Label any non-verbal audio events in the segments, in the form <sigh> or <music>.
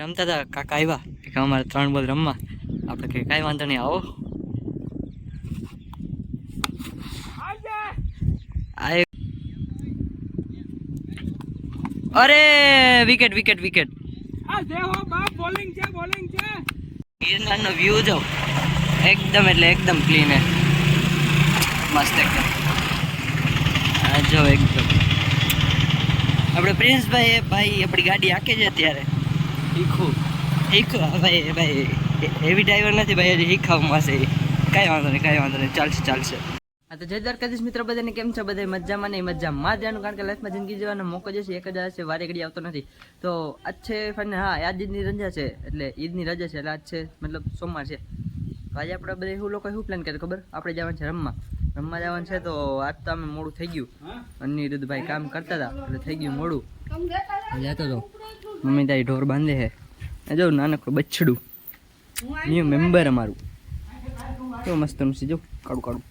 રમતા હતા કાકા આવ્યા. કે અમારે ત્રણ બોલ રમવા. આપણે કે કાંઈ વાંધો નહીં આવો. અરે વિકેટ વિકેટ વિકેટ ગિરનારનો વ્યૂ જો. એકદમ એટલે એકદમ ક્લીન હે મસ્ત એકદમ. આ જો એકદમ. આપણે પ્રિન્સભાઈ એ ભાઈ આપણી ગાડી આકે છે અત્યારે. શીખું. શીખું. હા ભાઈ એ ભાઈ એવી ડ્રાઈવર નથી ભાઈ હજી શીખવામાં છે કાંઈ વાંધો નહીં કાંઈ વાંધો નહીં. ચાલશે ચાલશે. હા તો જય દ્વારકાધીશ મિત્રો બધાને કેમ છે? બધા મજામાં નહીં મજામાં. જ જવાનું કારણ કે લાઈફમાં જિંદગી જવાનો મોકો જે છે એક જ છે વારે ઘડી આવતો નથી. તો આજ છે ફાઇનલ હા આજ ઈદની રજા છે એટલે ઈદની રજા છે એટલે આજ છે મતલબ સોમવાર છે. તો આજે આપણે બધા એવું લોકો શું પ્લાન કર્યો ખબર? આપણે જવાનું છે રમવા. રમવા જવાનું છે તો આજ તો અમે મોડું થઈ ગયું. અનિરુદ્ધભાઈ કામ કરતા હતા એટલે થઈ ગયું મોડું. જતો તો મમ્મી તારી ઢોર બાંધે આ જો નાનકડું બચ્છડું. ન્યુ મેમ્બર અમારું. કેવું મસ્ત છે, જો કાળું કાળું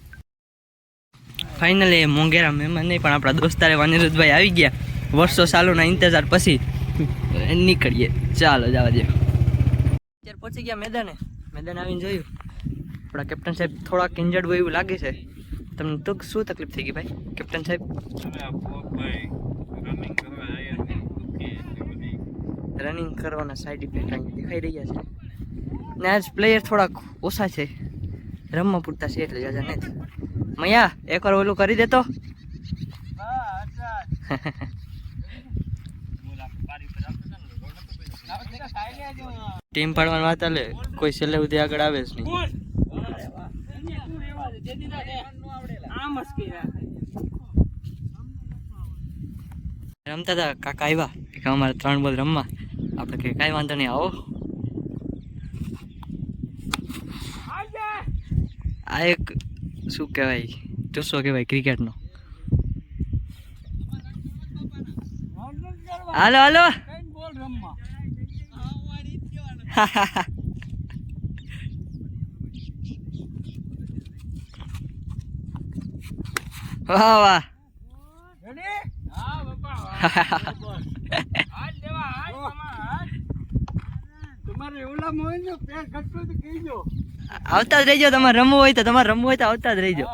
ફાઇનલી મોંઘેરા મહેમાન નહીં, પણ આપણા દોસ્તારે અનિરુદ્ધભાઈ આવી ગયા. વર્ષો સાલોના ઇંતજાર પછી નીકળીએ. ચાલો જવા દે. અત્યારે પહોંચી ગયા મેદાને. મેદાન આવીને જોયું. આપણા કેપ્ટન સાહેબ થોડાક ઇન્જર્ડ હોય એવું લાગે છે. તમને તો શું તકલીફ થઈ ગઈ ભાઈ? કેપ્ટન સાહેબ? રનિંગ કરવાના સાઈડ ઇફેક્ટ અહીં દેખાઈ રહ્યા છે. ને આજ પ્લેયર થોડાક ઓછા છે. રમવા પૂરતા છે એટલે જાજા નથી. મૈયા એકવાર ઓલું કરી દેતો. ટીમ પાડવાની વાત આલે કોઈ છેલ્લે સુધી આગળ આવે જ નહીં. રમતા હતા કાકા આવ્યા કે અમારે ત્રણ બોલ રમવા. આપણે કે કાંઈ વાંધો નહીં આવો. આ એક શું કહેવાય જુસ્સો કહેવાય ક્રિકેટનો. હાલો હાલો. કઈ બોલ રમવા વાહ વાહ <laughs> <laughs> રેડી હા બાપા હાથ દેવા હાથ મામા હાથ તમારે ઓલા મોય ને પેર ઘટતું તો કહીજો આવતા જ રહીજો તમારે રમવું હોય તો તમારે રમવું હોય તો આવતા જ રહીજો.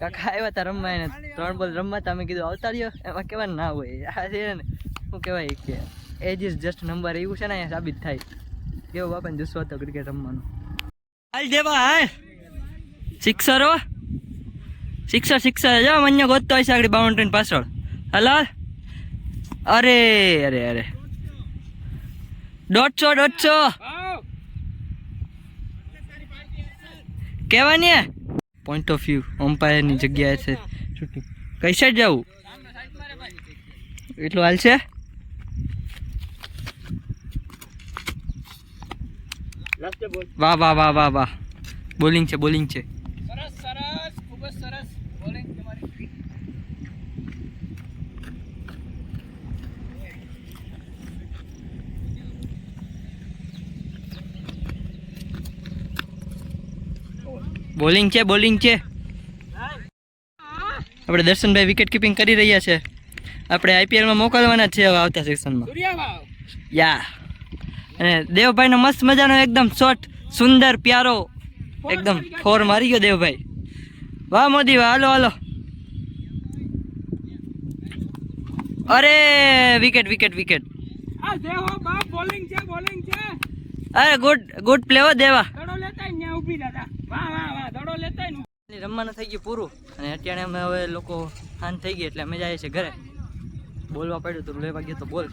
કાકા આવ્યા હતા રમવા એને. ત્રણ બોલ રમવા તમે કીધું આવતા રહ્યો. એમાં કેવા ના હોય. આ છે ને શું કહેવાય કે એજ ઇઝ જસ્ટ નંબર એવું છે ને અહીંયા સાબિત થાય. કેવો બાપાને જુસ્સો હતો ક્રિકેટ રમવાનો. હાલ દેવા હાલ. સિક્સરો સિક્સર સિક્સર જો મને ગોતતો હશે આગળ બાઉન્ડ્રી પાછળ. હાલ હાલ. અરે અરે અરે. દોઢસો દોઢસો. કહેવાની પોઈન્ટ ઓફ વ્યૂ અમ્પાયરની જગ્યાએ છે કઈ સાઈડ જવું? એટલું હાલ છે? વાહ વાહ વાહ વાહ વાહ. બોલિંગ છે બોલિંગ છે સરસ સરસ ખૂબ જ સરસ બોલિંગ તમારી બોલિંગ છે બોલિંગ છે. આપણે દર્શનભાઈ વિકેટ કીપિંગ કરી રહ્યા છે. આપણે આઈપીએલમાં મોકલવાના છે હવે આવતા સેક્શનમાં યા. અને દેવભાઈનો મસ્ત મજાનો એકદમ શોટ સુંદર પ્યારો એકદમ ફોર મારી ગયો દેવભાઈ. વાહ મોદી વાહ હાલો હાલો. અરે વિકેટ વિકેટ વિકેટ અરે ગુડ ગુડ પ્લે દેવા દડો લેતા ન્યા ઊભી દાદા વાહ વાહ વાહ દડો લેતા ને રમવાનું થઈ ગયું પૂરું અને અત્યારે અમે હવે લોકો શાંત થઈ ગઈ એટલે અમે જઈએ છીએ ઘરે બોલવા પડ્યું તો લેવા ગયો તો બોલ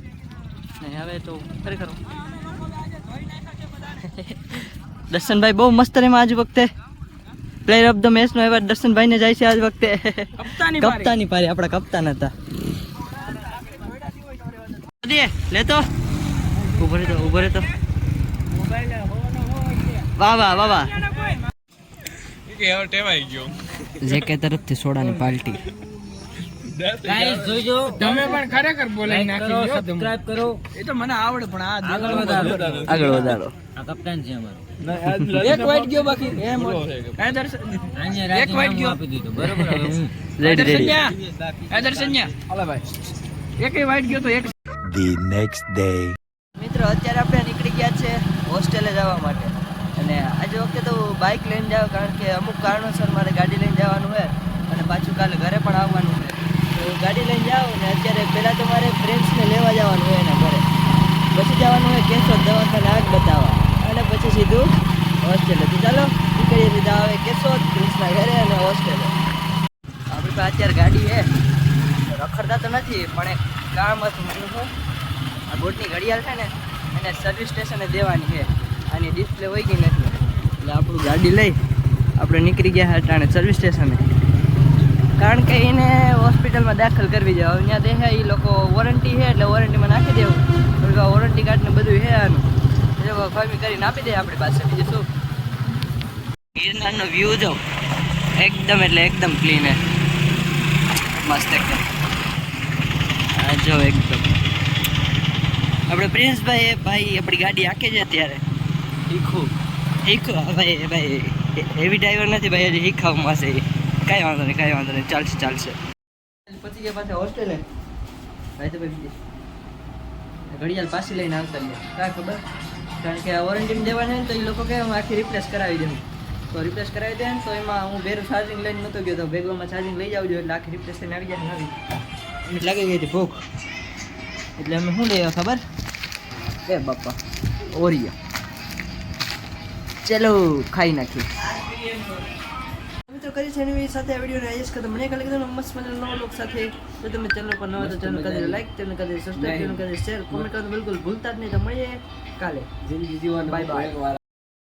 ને હવે તો ખરેખર દર્શનભાઈ બહુ મસ્ત રેમાં આજ વખતે પ્લેયર ઓફ ધ મેચનો એવા દર્શનભાઈને જાય છે આજ વખતે કપ્તાની પારી. આપણા કપ્તાન હતા લેતો ઊભો રહેતો ઊભો રહેતો વાહ વાહ વાહ વાહ જે કે તરફથી સોડાની પાર્ટી તમે પણ ખરેખર બોલાઈ નાખી સબસ્ક્રાઇબ કરો. એ તો મને આવડે પણ આ આગળ વધારો. આગળ વધારો. એક વાઈટ ગયો બાકી. એમ એ દર્શન એક વાઈટ ગયો રેડી દર્શન રેડી ન્યા. એ દર્શન ન્યા. ભાઈ. એક વાઈટ ગયો તો એક. The next day. મિત્રો અત્યારે આપણે નીકળી ગયા છે હોસ્ટેલે જવા માટે. અને આજે વખતે તો બાઇક લઈને જાવ કારણ કે અમુક કારણોસર મારે ગાડી લઈને જવાનું હોય અને પાછું કાલે ઘરે પણ આવવાનું છે. તો ગાડી લઈને જાઓ ને અત્યારે પહેલાં તો મારે ફ્રેન્ડ્સને લેવા જવાનું હોય એના ઘરે. પછી જવાનું હોય કેશોદ, દવાખાને આગ બતાવવા. અને પછી સીધું હોસ્ટેલે તો ચાલો, નીકળીએ સીધા આવે કેશોદ ફ્રેન્ડ્સના ઘરે અને હોસ્ટેલે આપણી પાસે અત્યારે ગાડી છે. રખડતા તો નથી, પણ એક કામ હતું મને આ બોટની ઘડિયાળ છે ને, એને સર્વિસ સ્ટેશને દેવાની છે. આની ડિસ્પ્લે હોય ગઈ નથી? એટલે આપણું ગાડી લઈ આપણે નીકળી ગયા અને સર્વિસ સ્ટેશને કારણ કે એને હોસ્પિટલમાં દાખલ કરવી જાય હવે ત્યાં દેખાય એ લોકો વોરંટી છે એટલે વોરંટીમાં નાખી દેવું. વોરંટી કાર્ડને બધું છે આનું. એ લોકો કરીને આપી દે આપણી પાસે બીજું શું? ગિરનારનો વ્યૂ જો. એકદમ એટલે એકદમ ક્લીન હે. મસ્ત એકદમ. આ જો એકદમ. આપણે પ્રિન્સભાઈ એ ભાઈ આપણી ગાડી આખે છે અત્યારે. શીખું હા ભાઈ ભાઈ હેવી ડ્રાઈવર નથી, ભાઈ, હજી શીખાવમાં છે. કાંઈ વાંધો નહીં, કાંઈ વાંધો નહીં, ચાલશે ચાલશે. પછી ગયા પાછા હોસ્ટેલે ભાઈ, તો ભાઈ ઘડિયાળ પાછી લઈને આવતા ને કાંઈ ખબર? કારણ કે વોરંટીમાં દેવાની ને તો એ લોકો કહે, હું આખી રિપ્લેસ કરાવી દઉં. તો રિપ્લેસ કરાવી દે તો એમાં હું બેર ચાર્જિંગ લઈને નહોતો ગયો, તો બેગમાં ચાર્જિંગ લઈ જાવ એટલે આખી રિપ્લેસ થઈને આવી જાય નવી એમ લાગી ગઈ હતી ભૂખ. એટલે અમે શું લઈ આવ્યા ખબર? એ બાપા, ઓરિયો. ચલો ખાઈ નાખી મિત્રો કરી છે એની સાથે આ વિડીયોને એડજસ્ટ કરતો. મને કાલે કીધું મસ્ત મને નવા લોક સાથે. તો તમે ચેનલ પર નવા તો ચેનલ કરી લાઈક ચેનલ કરી સબસ્ક્રાઈબ ચેનલ કરી શેર કોમેન્ટ કરવાનું બિલકુલ ભૂલતા જ નહીં. તો મળીએ કાલે. જિંદગી જીવન બાય વાર.